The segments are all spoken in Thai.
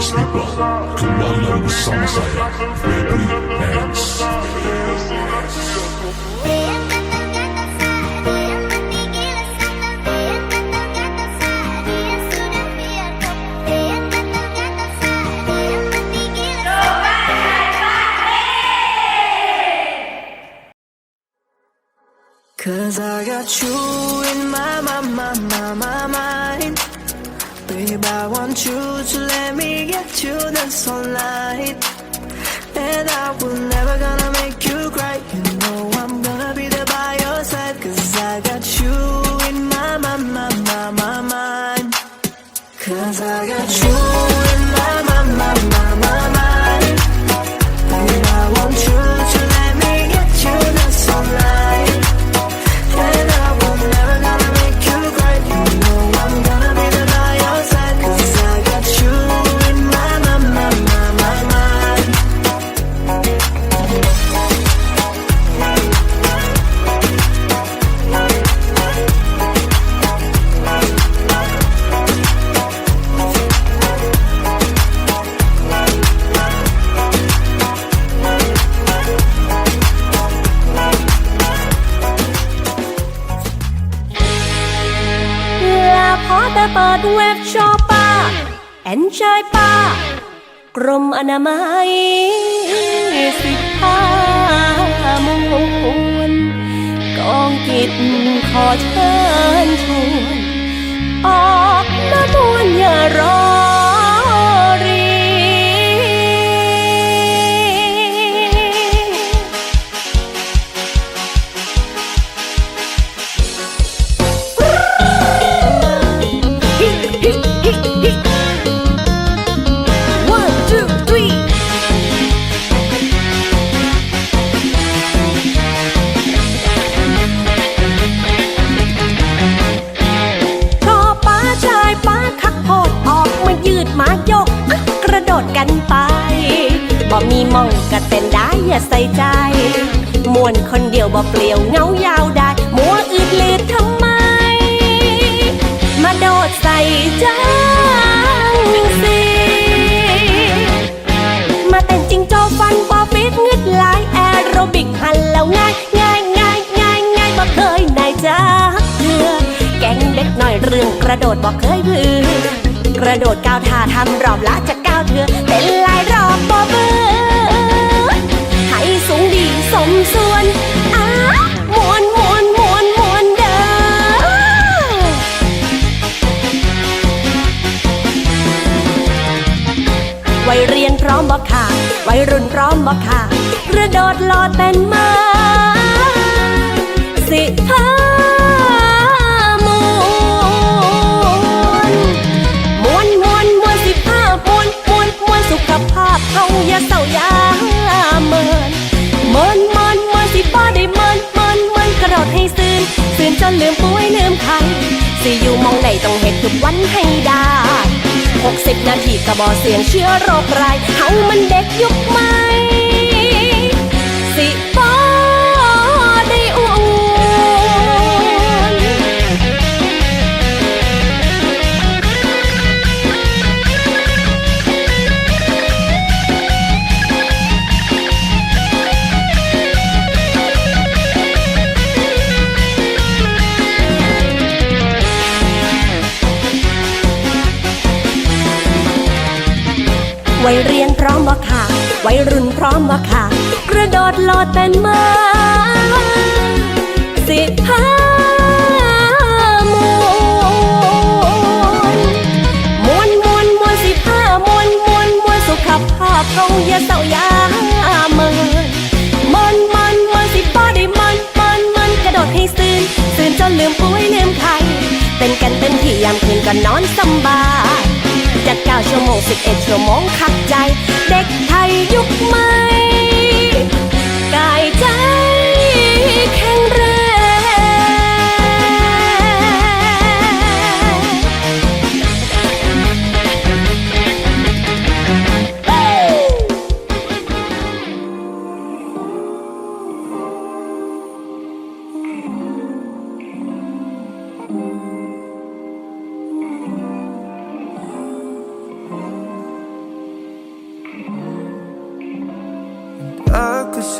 saya Febri Hands Cause I got you in my, my, my, my, my mind. Babe, I want you to let me get you this all night. And I will never gonna make. You เปิดเว็บชอปป้าแอนชายป้ากรมอนามัยสิทธามวลกองกิจขอเชิญชวนออ ดกันไป บ่มีมองกะเต้นได้อย่าใส่ใจ มวนคนเดียวบ่เปลี่ยวเหงายาวได้ มัวอืดลืดทำไม มาโดดใส่จังสิ มาเต้นจริงโจฟันบอฟิตงึดหลายแอโรบิกหันแล้วง่ายง่ายง่ายง่ายง่ายบ่เคยนายจ้าเพื่อแก๊งเด็กหน่อยเรื่องกระโดดบ่เคยพือ ระโดดก้าวท่าทำรอบละจะก้าวเถื่อเต้นลายรอบบ่เบื่อให้สูงดีสมส่วนอ้ามวนมวนมวนมวนเด้อวัยเรียนพร้อมบ่ค่ะวัยรุ่นพร้อมบ่ค่ะกระโดดโลดเต้นมาสิ ทุกวันให้ได้ 60 นาทีกระบอเสียงเชื้อโรคไรายเฮามันเด็กยุคใหม่ วัยเรียนพร้อมบ่ค่ะ วัยรุ่นพร้อมบ่ค่ะ กระโดดโลดเต้นมาสิพามวนมวนมวนมวนสิพามวนมวนมวนสุขภาพเขาอย่าเศร้ายาเมินมินมินมินสิบ่ได้มินมินมินกระโดดให้ซื่นซื่นจนลืมป่วยลืมไข้เต้นกันเต็มที่ยามคืนก็นอนสบาย 9ชั่วโมงสิบเอ็ดชั่วโมงขับใจ เด็กไทยยุคใหม่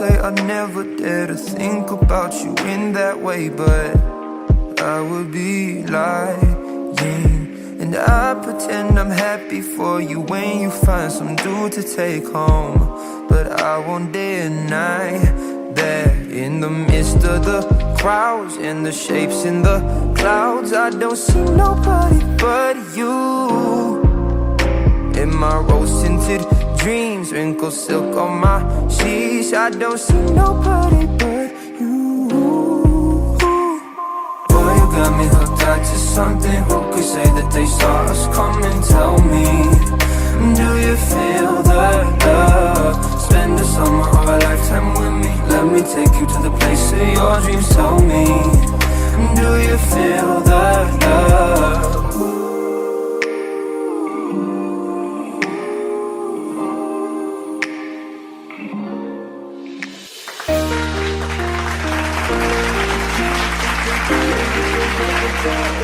say I never dare to think about you in that way, but I would be lying. And I pretend I'm happy for you when you find some dude to take home. But I won't deny that in the midst of the crowds and the shapes in the clouds, I don't see nobody but you. In my rose tinted dreams, wrinkled silk on my sheets. I don't see nobody but you. Boy, you got me hooked out to something. Who could say that they saw us coming? Tell me, do you feel the love? Spend the summer of a lifetime with me. Let me take you to the place Hands.